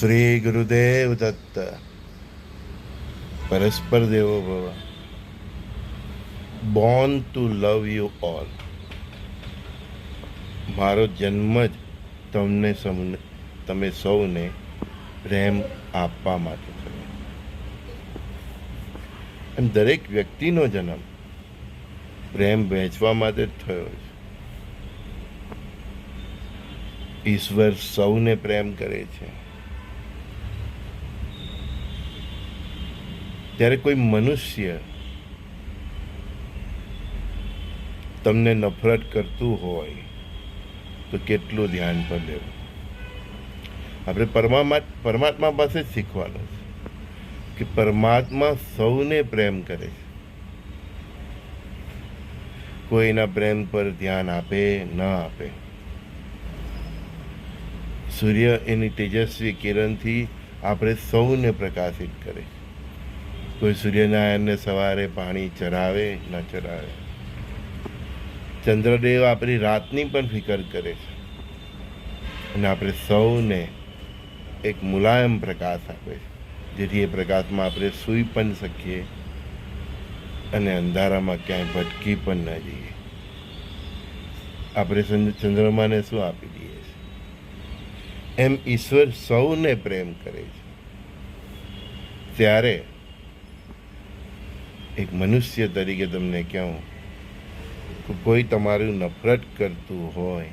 શ્રી ગુરુદેવ દત્ત. પરસ્પર દેવો ભવ. Born to love you all મારો જન્મ જ તમને સૌને તમે સૌને પ્રેમ આપવા માટે થયો. એમ દરેક વ્યક્તિનો જન્મ પ્રેમ વહેંચવા માટે જ થયો છે. ઈશ્વર સૌને પ્રેમ કરે છે. ત્યારે કોઈ મનુષ્ય તમને નફરત કરતું હોય, તો કેટલું ધ્યાન પર લેવું? આપણે પરમાત્મા પરમાત્મા પાસે જ શીખવાનું છે કે પરમાત્મા સૌને પ્રેમ કરે છે. કોઈના પ્રેમ પર ધ્યાન આપે, ન આપે. સૂર્ય એની તેજસ્વી કિરણથી આપણે સૌને પ્રકાશિત કરે કોઈ સૂર્યનારાયણને સવારે પાણી ચરાવે ન ચરાવે ચંદ્રદેવ આપણી રાતની પણ ફિકર કરે છે. અને આપણે સૌને એક મુલાયમ પ્રકાશ આપે છે. જેથી એ પ્રકાશમાં આપણે સૂઈ પણ શકીએ અને અંધારામાં ક્યાંય ભટકી પણ ન જઈએ. આપણે ચંદ્રમાને શું આપી દઈએ છીએ? એમ ઈશ્વર સૌને પ્રેમ કરે છે. ત્યારે એક મનુષ્ય તરીકે તમને કહું, કે કોઈ તમારું નફરત કરતું હોય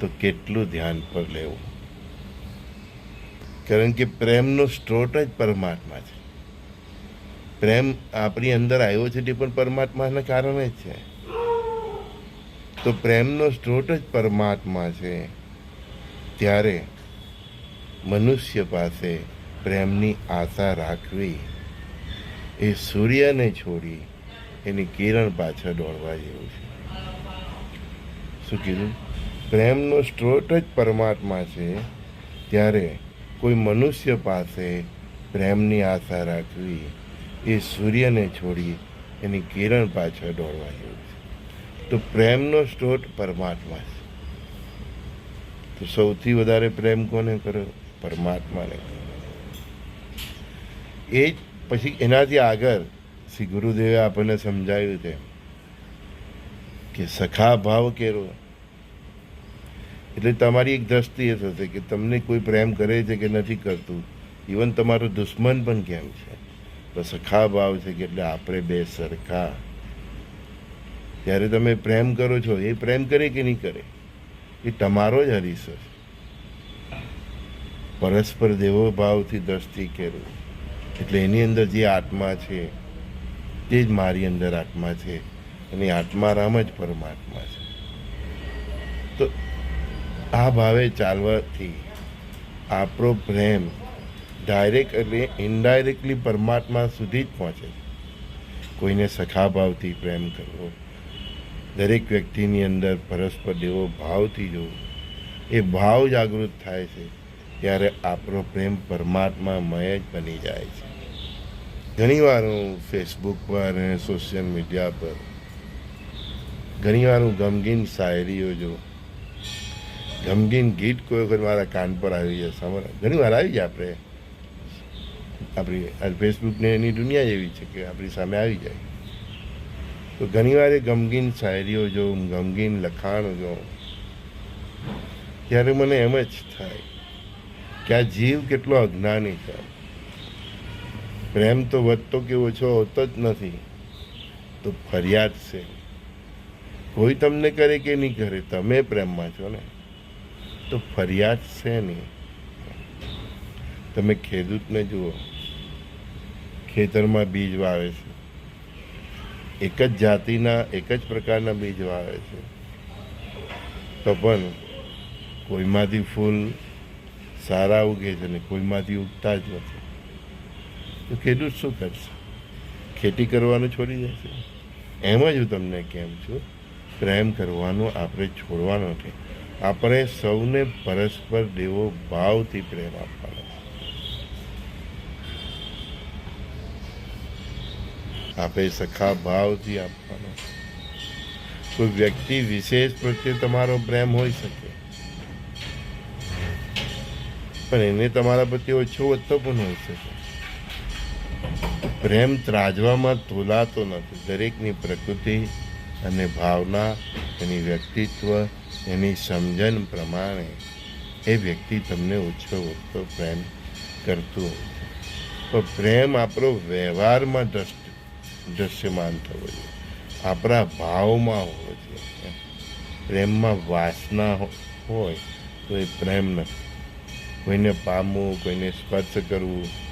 તો કેટલું ધ્યાન પર લેવું. કારણ કે પ્રેમનો સ્ત્રોત જ પરમાત્મા છે. પ્રેમ આપણી અંદર આવ્યો છે તે પણ પરમાત્માના કારણે જ છે. તો પ્રેમનો સ્ત્રોત જ પરમાત્મા છે, ત્યારે મનુષ્ય પાસે પ્રેમની આશા રાખવી એ સૂર્યને છોડી એની કિરણ પાછળ દોડવા જેવું છે. શું કીધું? પ્રેમનો સ્ત્રોત જ પરમાત્મા છે. ત્યારે કોઈ મનુષ્ય પાસે પ્રેમની આશા રાખવી એ સૂર્યને છોડી એની કિરણ પાછળ દોડવા જેવું છે. તો પ્રેમનો સ્ત્રોત પરમાત્મા છે. તો સૌથી વધારે પ્રેમ કોને કરો પરમાત્માને એ જ પછી એનાથી આગળ શ્રી ગુરુદેવે આપણને સમજાવ્યું છે કે સખા ભાવ કેરો. એટલે તમારી એક દ્રષ્ટિ એ થશે કે તમને કોઈ પ્રેમ કરે છે કે નથી કરતું ઇવન તમારો દુશ્મન પણ કેમ છે? તો સખા ભાવ છે કે એટલે આપણે બે સરખા. જ્યારે તમે પ્રેમ કરો છો, એ પ્રેમ કરે કે નહીં કરે? એ તમારો જ હરીસો છે પરસ્પર દેવો ભાવથી દ્રષ્ટિ કેરું. એટલે એની અંદર જે આત્મા છે, તે જ મારી અંદર આત્મા છે. અને આત્મા રામ જ પરમાત્મા છે. તો આ ભાવે ચાલવાથી આપણો પ્રેમ ડાયરેક્ટ એટલે ઇનડાયરેક્ટલી પરમાત્મા સુધી જ પહોંચે કોઈને સખા ભાવથી પ્રેમ કરવો, દરેક વ્યક્તિની અંદર પરસ્પર દેવો ભાવથી જોવો, એ ભાવ જાગૃત થાય છે, ત્યારે આપણો પ્રેમ પરમાત્મામય જ બની જાય છે. ઘણીવાર હું ફેસબુક પર અને સોશિયલ મીડિયા પર ઘણીવાર હું ગમગીન શાયરીઓ જોઉં ગમગીન ગીત કોઈ વખત મારા કાન પર આવી જાય સમર ઘણીવાર આવી જાય આપણે. આપણી ફેસબુકને એની દુનિયા એવી છે કે આપણી સામે આવી જાય. તો ઘણીવાર એ ગમગીન શાયરીઓ જોઉં ગમગીન લખાણ જોઉં ત્યારે મને એમ જ થાય કે આ જીવ કેટલો અજ્ઞાની છે. પ્રેમ તો વધતો કે ઓછો હોતો જ નથી. તો ફરિયાદ છે. કોઈ તમને કરે કે નહીં કરે, તમે પ્રેમમાં છો ને? તો ફરિયાદ છે નહીં. તમે ખેડૂતને જુઓ. ખેતરમાં બીજ વાવે છે. એક જ જાતિના, એક જ પ્રકારના બીજ વાવે છે. તો પણ કોઈમાંથી ફૂલ સારા ઉગે છે ને કોઈમાંથી ઉગતા જ નથી. તો ખેડૂત શું કરશે? ખેતી કરવાનું છોડી દેશે. એમ જ હું તમને કેમ છું, પ્રેમ કરવાનું આપણે છોડવાનો છે આપણે સૌને પરસ્પર દેવો ભાવથી પ્રેમ આપવાનો આપણે સખા ભાવથી આપવાનો કોઈ વ્યક્તિ વિશેષ પ્રત્યે તમારો પ્રેમ હોઈ શકે. પણ એને તમારા પ્રત્યે ઓછો વધતો પણ હોઈ શકે. પ્રેમ ત્રાજવામાં તોલાતો નથી. દરેકની પ્રકૃતિ અને ભાવના, એની વ્યક્તિત્વ, એની સમજણ પ્રમાણે એ વ્યક્તિ તમને ઓછો ઓછો પ્રેમ કરતું હોય છે. તો પ્રેમ આપણો વ્યવહારમાં દ્રષ્ટ, દ્રશ્યમાન થવો જોઈએ. આપણા ભાવમાં હોવો જોઈએ. પ્રેમમાં વાસના હોય તો એ પ્રેમ નથી. કોઈને પામવું, કોઈને સ્પર્શ કરવું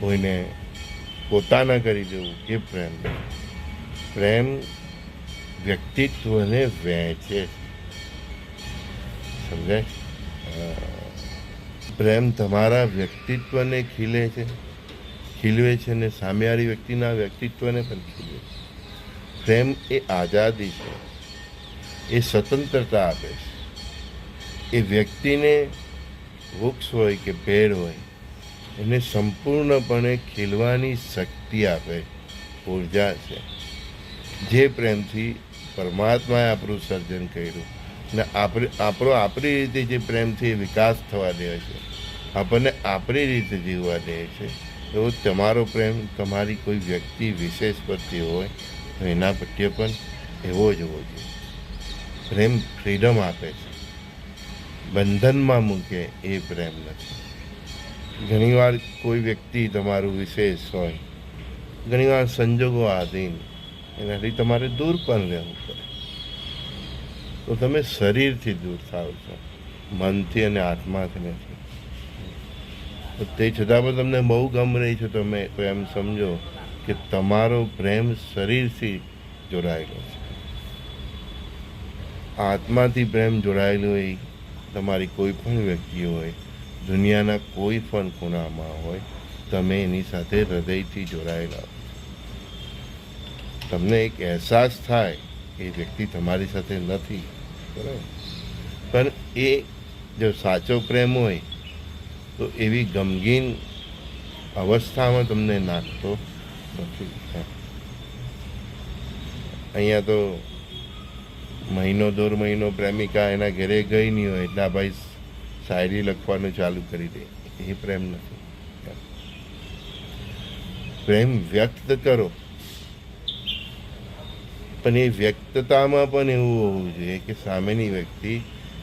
કોઈને પોતાના કરી દેવું એ પ્રેમ પ્રેમ વ્યક્તિત્વને વહેંચે સમજાય? પ્રેમ તમારા વ્યક્તિત્વને ખીલે છે. ખીલવે છે અને સામેવાળી વ્યક્તિના વ્યક્તિત્વને પણ ખીલવે છે. પ્રેમ એ આઝાદી છે. એ સ્વતંત્રતા આપે છે. એ વ્યક્તિને વૃક્ષ હોય કે પેડ હોય એને સંપૂર્ણપણે ખીલવાની શક્તિ આપે, ઊર્જા છે. જે પ્રેમથી પરમાત્માએ આપણું સર્જન કર્યું ને આપણે આપણો આપણી રીતે જે પ્રેમથી વિકાસ થવા દે છે, આપણને આપણી રીતે જીવવા દે છે, એવો તમારો પ્રેમ તમારી કોઈ વ્યક્તિ વિશેષ પ્રત્યે હોય તો એના પ્રત્યે પણ એવો જ હોવો જોઈએ. પ્રેમ ફ્રીડમ આપે છે. બંધનમાં મૂકે એ પ્રેમ નથી. ઘણીવાર કોઈ વ્યક્તિ તમારું વિશેષ હોય, ઘણીવાર સંજોગો આધીન, એનાથી તમારે દૂર પણ રહેવું પડે. તો તમે શરીરથી દૂર થાવ છો, મનથી અને આત્માથી નથી. તો તે છતાં પણ તમને બહુ ગમ રહી છે તમે તો એમ સમજો કે તમારો પ્રેમ શરીરથી જોડાયેલો છે. આત્માથી પ્રેમ જોડાયેલો હોય, તમારી કોઈ પણ વ્યક્તિ હોય દુનિયાના કોઈ પણ ખૂણામાં હોય, તમે એની સાથે હૃદયથી જોડાયેલા. તમને એક અહેસાસ થાય કે એ વ્યક્તિ તમારી સાથે નથી, બરાબર પણ એ જો સાચો પ્રેમ હોય, તો એવી ગમગીન અવસ્થામાં તમને નાખતો નથી અહીંયા તો મહિનો દોઢ મહિનો પ્રેમિકા એના ઘરે ગઈ નહીં હોય, એટલા ભાઈ શાયરી લખવાનું ચાલુ કરી દે. એ પ્રેમ નથી. પ્રેમ વ્યક્ત કરો. પણ એ વ્યક્તતામાં પણ એવું હોવું જોઈએ કે સામેની વ્યક્તિ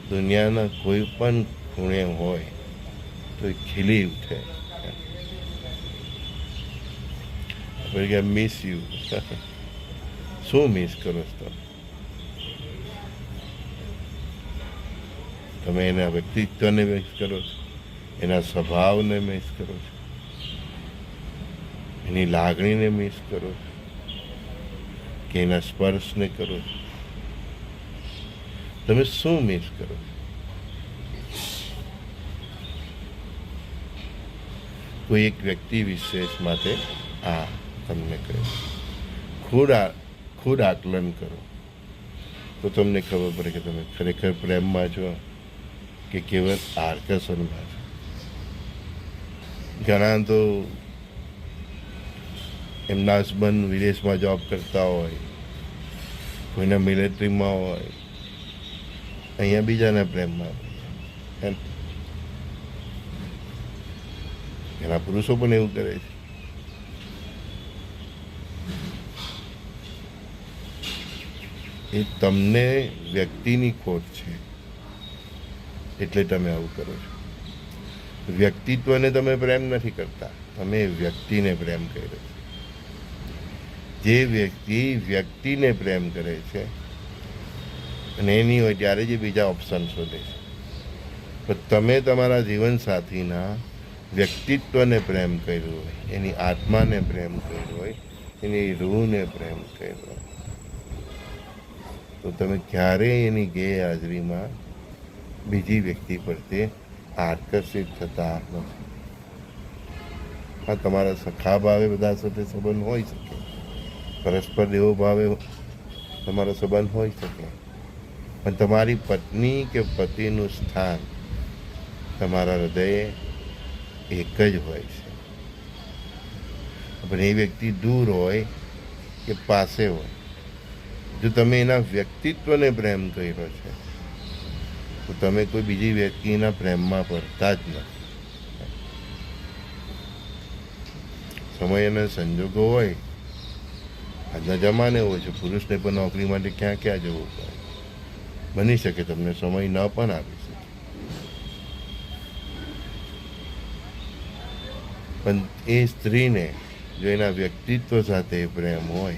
દુનિયાના કોઈ પણ ખૂણે હોય તો એ ખીલી ઉઠે. આપણે મિસ યુ શું મિસ કરો છો? તમે એના વ્યક્તિત્વને મિસ કરો છો, એના સ્વભાવને મિસ કરો છો, એની લાગણીને મિસ કરો છો, કે એના સ્પર્શને કરો છો. તમે શું મિસ કરો છો? કોઈ એક વ્યક્તિ વિશેષ માટે આ તમને કહે ખુદ આ, ખુદ આકલન કરો. તો તમને ખબર પડે કે તમે ખરેખર પ્રેમમાં છો. કે કેવળ આકર્ષણમાં છો ઘણા તો એમના હસબન્ડ વિદેશમાં જોબ કરતા હોય, કોઈના મિલિટરીમાં હોય, અહીંયા બીજાના પ્રેમમાં. ઘણા પુરુષો પણ એવું કરે છે. એ તમને વ્યક્તિની ખોટ છે. એટલે તમે આવું કરો છો. વ્યક્તિત્વને તમે પ્રેમ નથી કરતા. તમે વ્યક્તિને પ્રેમ કર્યો છે. જે વ્યક્તિ વ્યક્તિને પ્રેમ કરે છે અને એની હોય ત્યારે જે બીજા ઓપ્શન શોધે છે. તો તમે તમારા જીવનસાથીના વ્યક્તિત્વને પ્રેમ કર્યો હોય, એની આત્માને પ્રેમ કર્યો હોય, એની રૂહને પ્રેમ કર્યો હોય. તો તમે ક્યારેય એની ગેરહાજરીમાં બીજી વ્યક્તિ પ્રત્યે આકર્ષિત થતા નથી. હા તમારા સખા ભાવે બધા સાથે સંબંધ હોઈ શકે. પરસ્પર દેવો ભાવે તમારો સંબંધ હોઈ શકે. પણ તમારી પત્ની કે પતિનું સ્થાન તમારા હૃદયે એક જ હોય છે. પણ એ વ્યક્તિ દૂર હોય કે પાસે હોય. જો તમે એના વ્યક્તિત્વને પ્રેમ કર્યો છે તો તમે કોઈ બીજી વ્યક્તિના પ્રેમમાં પડતા જ નથી. સમય અને સંજોગો હોય, આજના જમાને હોય છે, પુરુષને પણ નોકરી માટે ક્યાં ક્યાં જવું પડે? બની શકે તમને સમય ન પણ આપી શકે. પણ એ સ્ત્રીને જો એના વ્યક્તિત્વ સાથે પ્રેમ હોય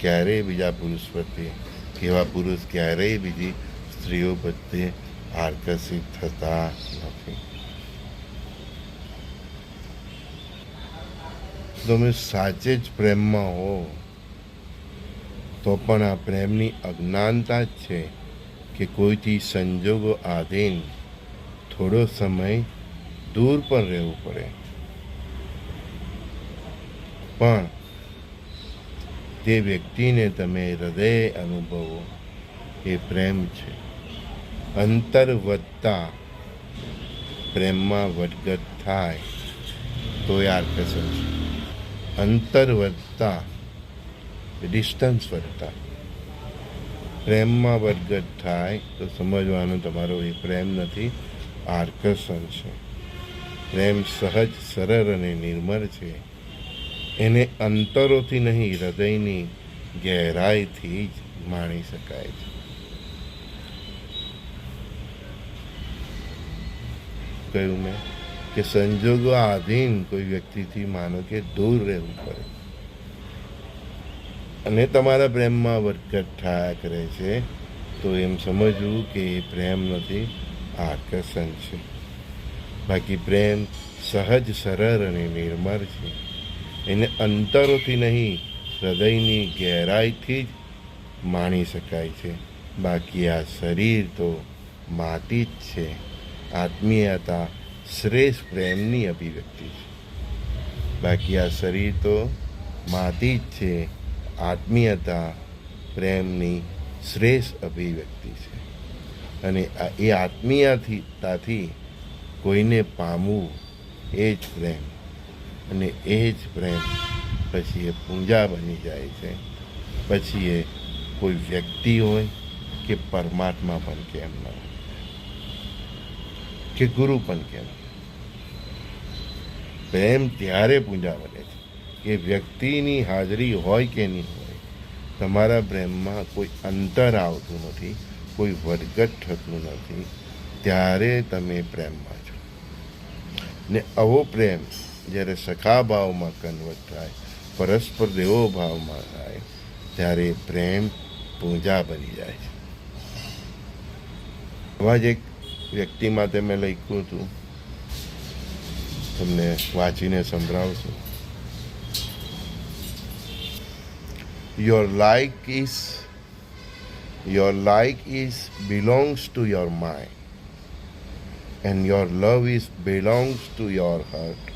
ક્યારેય બીજા પુરુષ પ્રત્યે કેવા પુરુષ ક્યારેય બીજી સ્ત્રીઓ પ્રત્યે આકર્ષિત થતા નથી. તમે સાચે જ પ્રેમમાં હો, તો પણ આ પ્રેમની અજ્ઞાનતા જ છે કે કોઈથી સંજોગો આધીન થોડો સમય દૂર પણ રહેવું પડે. પણ તે વ્યક્તિને તમે હૃદય અનુભવો. એ પ્રેમ છે. અંતર વધતા પ્રેમમાં વધગત થાય તો એ આકર્ષણ છે. અંતર વધતા ડિસ્ટન્સ વધતા. પ્રેમમાં વધગત થાય તો સમજવાનું તમારો એ પ્રેમ નથી આકર્ષણ છે. પ્રેમ સહજ, સરળ અને નિર્મળ છે. એને અંતરોથી નહીં, હૃદયની ગહેરાઈથી જ માણી શકાય છે. કહ્યું મેં કે સંજોગો આધીન કોઈ વ્યક્તિથી માનો કે દૂર રહેવું પડે. અને તમારા પ્રેમમાં વધઘટ થયા કરે છે, તો એમ સમજવું કે એ પ્રેમ નથી, આકર્ષણ છે. બાકી પ્રેમ સહજ સરળ અને નિર્મળ છે. એને અંતરોથી નહીં, હૃદયની ગહેરાઈથી જ માણી શકાય છે. બાકી આ શરીર તો માટી જ છે. આત્મીયતા શ્રેષ્ઠ પ્રેમની અભિવ્યક્તિ છે. બાકી આ શરીર તો માટી જ છે. આત્મીયતા પ્રેમની શ્રેષ્ઠ અભિવ્યક્તિ છે. અને એ આત્મીયતાથી કોઈને પામવું એ જ પ્રેમ. અને એ જ પ્રેમ પછી એ પૂંજા બની જાય છે. પછી એ કોઈ વ્યક્તિ હોય કે પરમાત્મા પણ કેમ ન હોય, કે ગુરુ પણ કેમ પ્રેમ ત્યારે પૂંજા બને છે કે વ્યક્તિની હાજરી હોય કે નહીં હોય, તમારા પ્રેમમાં કોઈ અંતર આવતું નથી, કોઈ વધઘટ થતું નથી, ત્યારે તમે પ્રેમમાં છો. ને આવો પ્રેમ જ્યારે સખા ભાવમાં કન્વર્ટ થાય, પરસ્પર દેવો ભાવમાં થાય, ત્યારે પ્રેમ પૂજા બની જાય છે. આવા જ એક વ્યક્તિ માટે મેં લખ્યું હતું. તમને વાંચીને સંભળાવશું. Your like is your like is belongs to your mind and your love is belongs to your heart.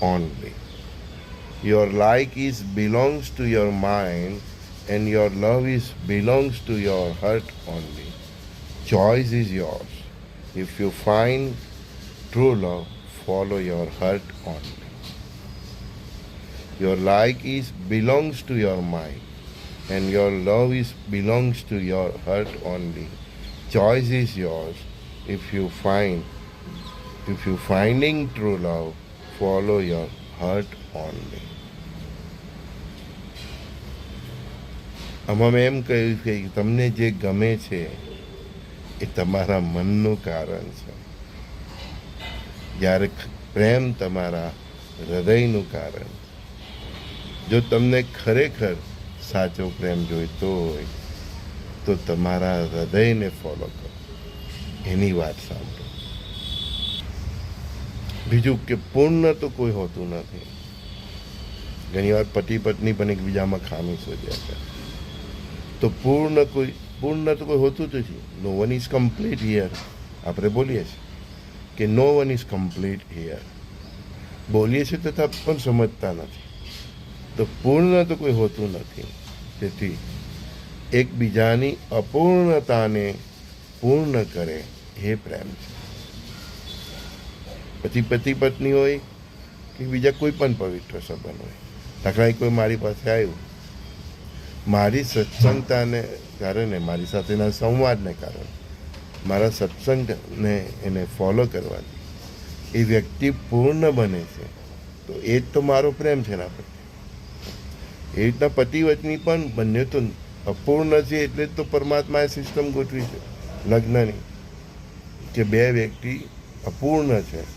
Only. Your like is belongs to your mind and your love is belongs to your heart only. Choice is yours. If you find true love follow your heart only. Your like is belongs to your mind and your love is belongs to your heart only. Choice is yours. If you find if you finding true love follow your heart only. આમાં મેં એમ કહ્યું છે કે તમને જે ગમે છે, એ તમારા મનનું કારણ છે. જ્યારે પ્રેમ તમારા હૃદયનું કારણ. જો તમને ખરેખર સાચો પ્રેમ જોઈતો હોય, તો તમારા હૃદયને ફોલો કરો. એની વાત સાંભળો. બીજું કે પૂર્ણ તો કોઈ હોતું નથી. ઘણી વાર પતિ પત્ની પણ એકબીજામાં ખામી શોધ્યા છે. તો પૂર્ણ કોઈ, પૂર્ણ તો કોઈ હોતું જ નથી. No one is complete here આપણે બોલીએ છીએ કે no one is complete here બોલીએ છીએ તથા પણ સમજતા નથી. તો પૂર્ણ તો કોઈ હોતું નથી. તેથી એકબીજાની અપૂર્ણતાને પૂર્ણ કરે એ પ્રેમ છે. પછી પતિ પત્ની હોય કે બીજા કોઈ પણ પવિત્ર સંબંધ હોય. દાખલા કોઈ મારી પાસે આવ્યું. મારી સત્સંગતાને કારણે, મારી સાથેના સંવાદને કારણે, મારા સત્સંગને એને ફોલો કરવાથી એ વ્યક્તિ પૂર્ણ બને છે. તો એ જ તો મારો પ્રેમ છે એના પ્રત્યે. એ રીતના પતિ વચની પણ બંને તો અપૂર્ણ છે એટલે જ તો પરમાત્માએ સિસ્ટમ ગોઠવી છે. લગ્નની, કે બે વ્યક્તિ અપૂર્ણ છે.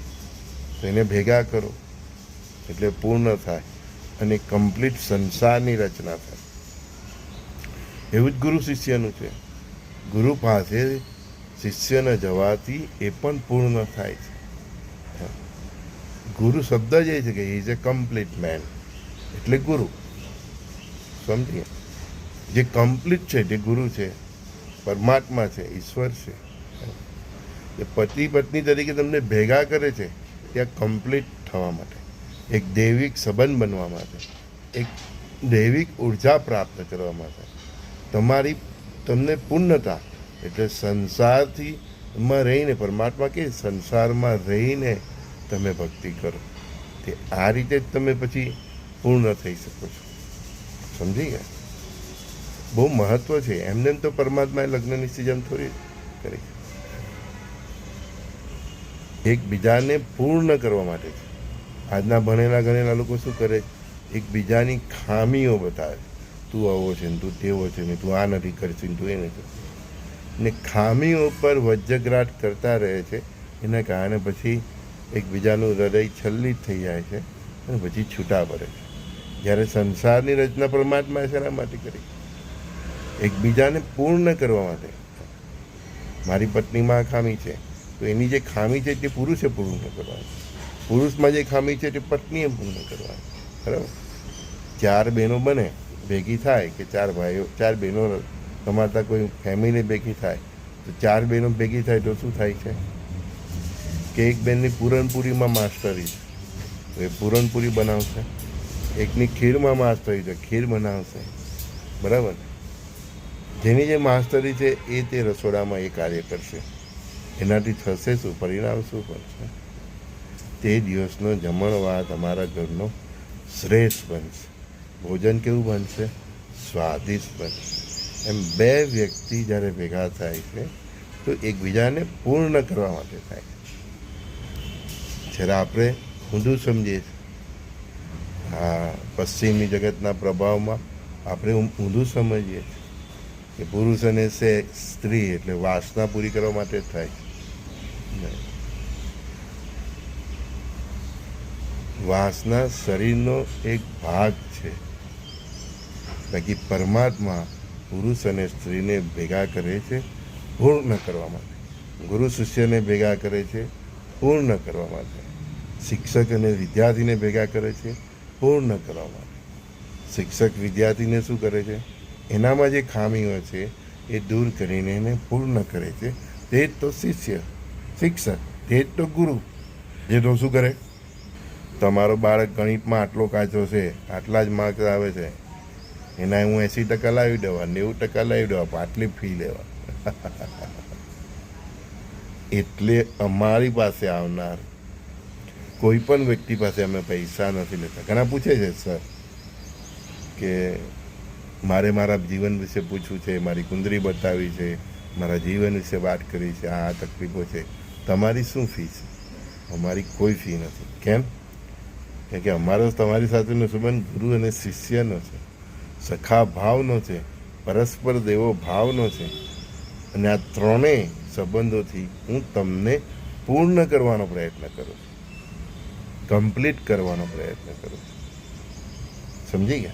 તો એને ભેગા કરો. એટલે પૂર્ણ થાય અને કમ્પ્લીટ સંસારની રચના થાય. એવું જ ગુરુ શિષ્યનું છે. ગુરુ પાસે શિષ્યને જવાથી એ પણ પૂર્ણ થાય છે. ગુરુ શબ્દ જ એ છે કે ઇઝ એ કમ્પ્લીટ મેન એટલે ગુરુ. સમજીએ? જે કમ્પ્લીટ છે, જે ગુરુ છે, પરમાત્મા છે, ઈશ્વર છે. એ પતિ પત્ની તરીકે તમને ભેગા કરે છે. ત્યાં કમ્પ્લીટ થવા માટે. એક દૈવિક સંબંધ બનવા માટે. એક દૈવિક ઊર્જા પ્રાપ્ત કરવા માટે. તમારી, તમને પૂર્ણતા એટલે સંસારથી માં રહીને, પરમાત્મા કે સંસારમાં રહીને તમે ભક્તિ કરો. તે આ રીતે જ તમે પછી પૂર્ણ થઈ શકો છો. સમજી ગયા? બહુ મહત્વ છે. એમને એમ તો પરમાત્માએ લગ્નની સિઝન થોડી કરી. એકબીજાને પૂર્ણ કરવા માટે છે. આજના ભણેલા ગણેલા લોકો શું કરે? એકબીજાની ખામીઓ બતાવે તું આવો છે ને તું તેવો છે ને તું આ નથી કરશે ને તું એ નથી ને ખામીઓ પર વજ્રગ્રાટ કરતા રહે છે. એના કારણે પછી એકબીજાનું હૃદય છલ્લિત થઈ જાય છે અને પછી છૂટા પડે છે. જ્યારે સંસારની રચના પરમાત્માએ શેના માટે કરી? એકબીજાને પૂર્ણ કરવા માટે. મારી પત્નીમાં ખામી છે. તો એની જે ખામી છે તે પુરુષે પૂર્ણ કરવાની. પુરુષમાં જે ખામી છે તે પત્નીએ પૂર્ણ કરવાની. બરાબર? ચાર બહેનો બને, ભેગી થાય કે ચાર ભાઈઓ, ચાર બહેનો કમાતા કોઈ ફેમિલી ભેગી થાય, તો ચાર બહેનો ભેગી થાય તો શું થાય છે? કે એક બેનની પૂરણપૂરીમાં માસ્ટરી છે. એ પૂરણપૂરી બનાવશે. એકની ખીરમાં માસ્ટરી છે ખીર બનાવશે. બરાબર? જેની જે માસ્ટરી છે એ તે રસોડામાં એ કાર્ય કરશે. એનાથી થશે શું? પરિણામ શું બનશે તે દિવસનો જમણવાર તમારા ઘરનો શ્રેષ્ઠ બનશે. ભોજન કેવું બનશે? સ્વાદિષ્ટ બનશે. એમ બે વ્યક્તિ જ્યારે ભેગા થાય છે, તો એકબીજાને પૂર્ણ કરવા માટે થાય જ્યારે આપણે ઊંધું સમજીએ છીએ હા પશ્ચિમી જગતના પ્રભાવમાં આપણે ઊંધું સમજીએ છીએ કે પુરુષ અને સ્ત્રી એટલે વાસના પૂરી કરવા માટે થાય છે. વાસના શરીરનો એક ભાગ છે. બાકી પરમાત્મા પુરુષ અને સ્ત્રીને ભેગા કરે છે, પૂર્ણ કરવા માટે. ગુરુ શિષ્યને ભેગા કરે છે, પૂર્ણ કરવા માટે. શિક્ષક અને વિદ્યાર્થીને ભેગા કરે છે, પૂર્ણ કરવા માટે. શિક્ષક વિદ્યાર્થીને શું કરે છે? એનામાં જે ખામીઓ છે, એ દૂર કરીને એને પૂર્ણ કરે છે. તે તો શિષ્ય. શિક્ષક તે જ તો ગુરુ. જે તો શું કરે. તમારો બાળક ગણિતમાં આટલો કાચો છે, આટલા જ માર્ક્સ આવે છે એના હું એંસી ટકા લાવી દેવા, નેવું ટકા લાવી દેવા પાટલી ફી લેવા. એટલે અમારી પાસે આવનાર કોઈ પણ વ્યક્તિ પાસે અમે પૈસા નથી લેતા. ઘણા પૂછે છે, સર, કે મારે મારા જીવન વિશે પૂછવું છે, મારી કુંદરી બતાવી છે, મારા જીવન વિશે વાત કરી છે આ તકલીફો છે. તમારી શું ફી છે અમારી કોઈ ફી નથી. કેમ? કેમ કે અમારો તમારી સાથેનો સંબંધ ગુરુ અને શિષ્યનો છે. સખા ભાવનો છે. પરસ્પર દેવો ભાવનો છે. અને આ ત્રણેય સંબંધોથી હું તમને પૂર્ણ કરવાનો પ્રયત્ન કરું છું. કમ્પ્લીટ કરવાનો પ્રયત્ન કરું છું. સમજી ગયા?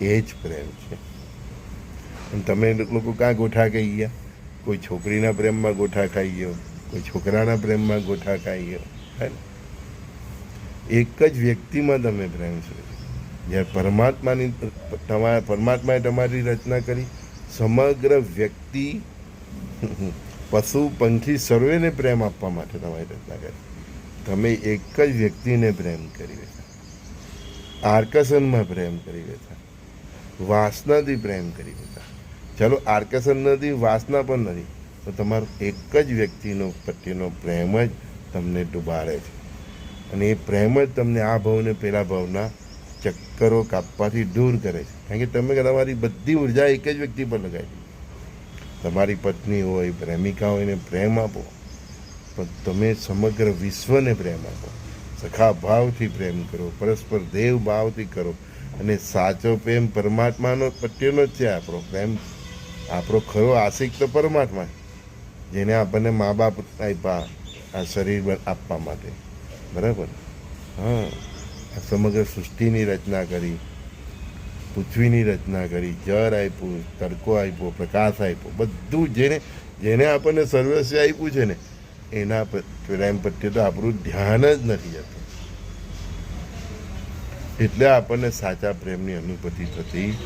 એ જ પ્રેમ છે. અને તમે લોકો કાં ગોઠા કહી ગયા? કોઈ છોકરીના પ્રેમમાં ગોઠા ખાઈ ગયો, કોઈ છોકરાના પ્રેમમાં ગોઠા ખાઈ ગયો, હે એક જ વ્યક્તિમાં તમે પ્રેમ છો. જ્યારે પરમાત્માની તમારા પરમાત્માએ તમારી રચના કરી, સમગ્ર વ્યક્તિ, પશુ, પંખી, સર્વેને પ્રેમ આપવા માટે તમારી રચના કરી. તમે એક જ વ્યક્તિને પ્રેમ કરી બેઠા. આર્કસનમાં પ્રેમ કરી બેઠા. વાસનાથી પ્રેમ કરી બેઠા. ચાલો આર્કસન નથી વાસના પણ નથી તો તમારો એક જ વ્યક્તિનો પ્રત્યેનો પ્રેમ જ તમને ડૂબાડે છે. અને એ પ્રેમ જ તમને આ ભાવને પેલા ભાવના ચક્કરો કાપવાથી દૂર કરે છે. કારણ કે તમે તમારી બધી ઊર્જા એક જ વ્યક્તિ પર લગાવી તમારી પત્ની હોય, પ્રેમિકા હોય, એને પ્રેમ આપો. પણ તમે સમગ્ર વિશ્વને પ્રેમ આપો. સખા ભાવથી પ્રેમ કરો, પરસ્પર દેવ ભાવથી કરો. અને સાચો પ્રેમ પરમાત્માનો પ્રત્યેનો જ છે આપણો પ્રેમ. આપણો ખરો આશિક તો પરમાત્મા જેને આપણને મા બાપ આપ્યા આ શરીર આપવા માટે. બરાબર? હા. આ સમગ્ર સૃષ્ટિની રચના કરી, પૃથ્વીની રચના કરી, જળ આપ્યું, તડકો આપ્યો, પ્રકાશ આપ્યો, બધું જેને જેને આપણને સર્વસ્વ આપ્યું છે ને, એના પ્રેમ પ્રત્યે તો આપણું ધ્યાન જ નથી જતું. એટલે આપણને સાચા પ્રેમની અનુભૂતિ થતી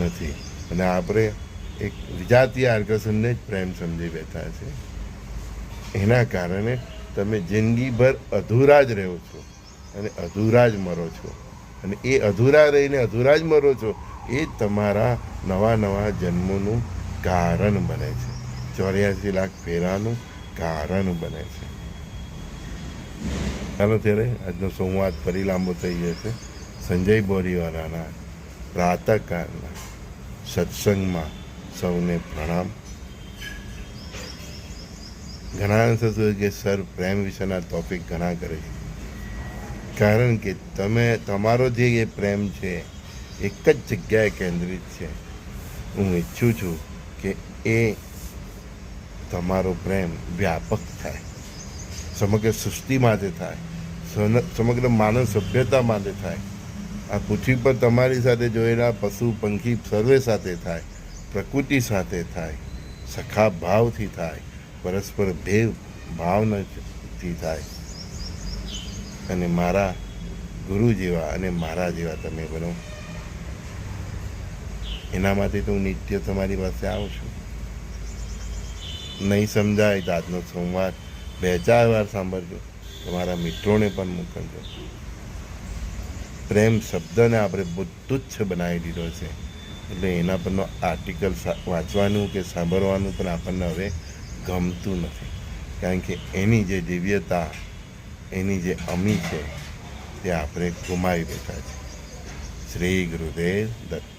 નથી. અને આપણે એક વિજાતીય આકર્ષણને જ પ્રેમ સમજી બેઠા છે. એના કારણે તમે જિંદગીભર અધૂરા જ રહો છો અને અધૂરા જ મરો છો. અને એ અધૂરા રહીને અધૂરા જ મરો છો, એ તમારા નવા નવા જન્મોનું કારણ બને છે. ચોર્યાસી લાખ ફેરાનું કારણ બને છે. ચાલો ત્યારે આજનો સંવાદ ફરી લાંબો થઈ જશે સંજય બોરીવાલાના પ્રાતઃકાળના સત્સંગમાં સૌને પ્રણામ. ઘણા થતું કે સર, પ્રેમ વિશેના ટોપિક ઘણા કરે છે. કારણ કે તમે, તમારો જે એ પ્રેમ છે, એક જ જગ્યાએ કેન્દ્રિત છે. હું ઈચ્છું છું કે એ તમારો પ્રેમ વ્યાપક થાય. સમગ્ર સૃષ્ટિ માટે થાય. સમગ્ર માનવ સભ્યતા માટે થાય. આ પૃથ્વી પર તમારી સાથે જોયેલા પશુ, પંખી, સર્વે સાથે થાય. પ્રકૃતિ સાથે થાય, સખા ભાવથી થાય, પરસ્પર ભેદ ભાવનાથી થાય. અને મારા ગુરુ જેવા અને મારા જેવા તમે બનો. એના માટે તો હું નિત્ય તમારી પાસે આવું છું. નહીં સમજાય તો આજનો સોમવાર બે ચાર વાર સાંભળજો. તમારા મિત્રોને પણ મોકલજો પ્રેમ શબ્દને આપણે બહુ તુચ્છ બનાવી દીધો છે. એટલે એના પરનો આર્ટિકલ વાંચવાનું કે સાંભળવાનું પણ આપણને હવે ગમતું નથી. કારણ કે એની જે દિવ્યતા, એની જે અમી છે, તે આપણે ગુમાવી બેઠા છે શ્રી ગુરુદેવ દત્ત